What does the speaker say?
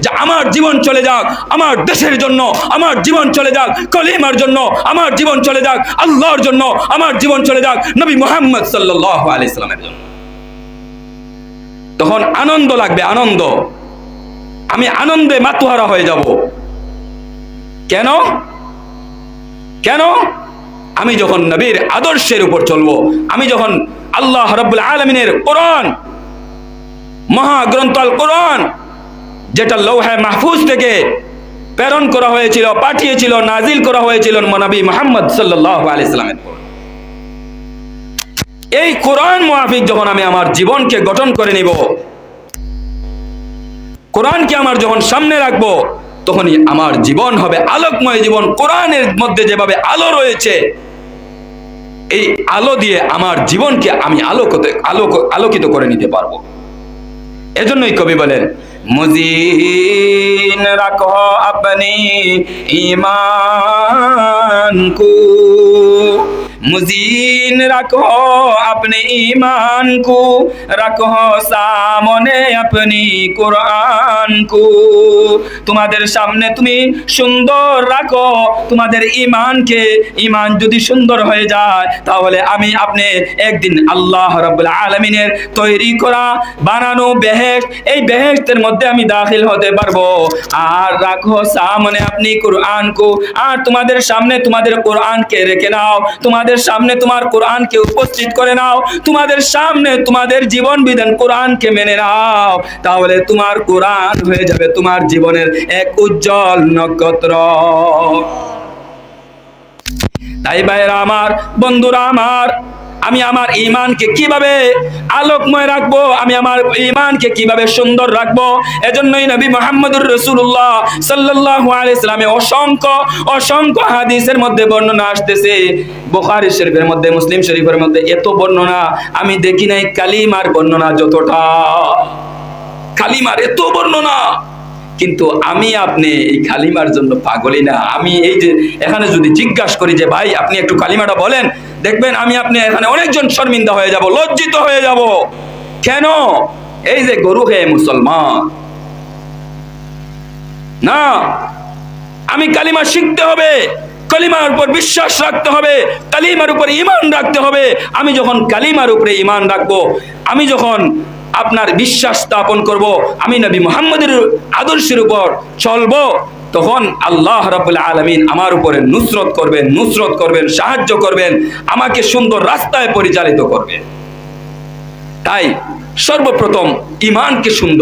যে আমার জীবন চলে যাক, আমার দেশের জন্য, আমার জীবন চলে যাক, কলিমার জন্য, আমার জীবন চলে যাক, আল্লাহর জন্য, আমার জীবন চলে যাক, নবী মোহাম্মদ সাল্লাহ আলাইসালামের জন্য। তখন আনন্দ লাগবে, আনন্দ। আমি আনন্দে মাতুহারা হয়ে যাব। কেন? কেন? আমি যখন নবীর আদর্শের উপর চলবো, আমি যখন আল্লাহ রব্বুল আলমিনের কোরআন, মহাগ্রন্থ কোরআন যেটা লৌহায় মাহফুজ থেকে প্রেরণ করা হয়েছিল, পাঠিয়েছিল, নাজিল করা হয়েছিল নবী মোহাম্মদ সাল্লাহ আলাইসালামের এই কোরআন মুআফিক যখন আমি আমার জীবনকে গঠন করে নিব, কোরআনকে আমার যখন সামনে রাখব, তখনই আমার জীবন হবে আলোকময় জীবন। কোরআনের মধ্যে যেভাবে আলো রয়েছে, এই আলো দিয়ে আমার জীবনকে আমি আলোকিত আলোক আলোকিত করে নিতে পারব। এজন্যই কবি বলেন মুজিন রাখো আপনি ইমান কু মুজিন রাখো আপনি ইমান কু রাখো সামনে আপনি কোরআন কু তোমাদের সামনে তুমি সুন্দর রাখো, তোমাদের ইমানকে ইমান যদি সুন্দর হয়ে যায়, তাহলে আমি আপনি একদিন আল্লাহ রাব্বুল আলামিনের তৈরি করা বানানো বেহেশত, এই বেহেশতের মধ্যে আমি দাখিল হতে পারব। আর রাখো সামনে আপনি কোরআন কো আর তোমাদের সামনে তোমাদের কোরআনকে রেখে নাও তোমাদের সামনে তোমার কোরআনকে উপস্থিত করে নাও। তোমাদের সামনে তোমাদের জীবন বিধান কোরআনকে মেনে নাও। তাহলে তোমার কোরআন হয়ে যাবে তোমার জীবনের এক উজ্জ্বল নক্ষত্র। তাই বাইরা আমার, বন্ধুরা আমার আমি আমার ইমানকে কীভাবে আলোকময় রাখব? আমি আমার ইমানকে কীভাবে সুন্দর রাখব? এজন্যই নবী মোহাম্মদুর রসুল্লাহ সাল্লাহ আলাইসালামে অসংখ্য অসংখ্য হাদিসের মধ্যে বর্ণনা আসতেছে। বুখারী শরীফের মধ্যে, মুসলিম শরীফের মধ্যে এত বর্ণনা, আমি দেখি নাই কালিমার বর্ণনা যতটা। কালিমার এত বর্ণনা। কিন্তু আমি আপনি এই কালিমার জন্য পাগলি না। আমি এই যে এখানে যদি জিজ্ঞাসা করি যে, ভাই, আপনি একটু কালিমাটা বলেন। দেখবেন আমি আপনি এখানে অনেকজন শর্মিন্দা হয়ে যাব, লজ্জিত হয়ে যাব। কেন? এই যে গরু হে মুসলমান। না, আমি কালিমা শিখতে হবে, কালিমার উপর বিশ্বাস রাখতে হবে, কালিমার উপর ইমান রাখতে হবে। আমি যখন কালিমার উপরে ইমান রাখব, আমি যখন আপনার বিশ্বাস স্থাপন করব, আমি নবী মোহাম্মদের আদর্শের উপর চলব, তখন আল্লাহ রাবুল আলমিন আমার উপরে নুসরত করবেন নুসরত করবেন, সাহায্য করবেন, আমাকে সুন্দর রাস্তায় পরিচালিত করবেন তাই সর্বপ্রথম ইমানকে সুন্দর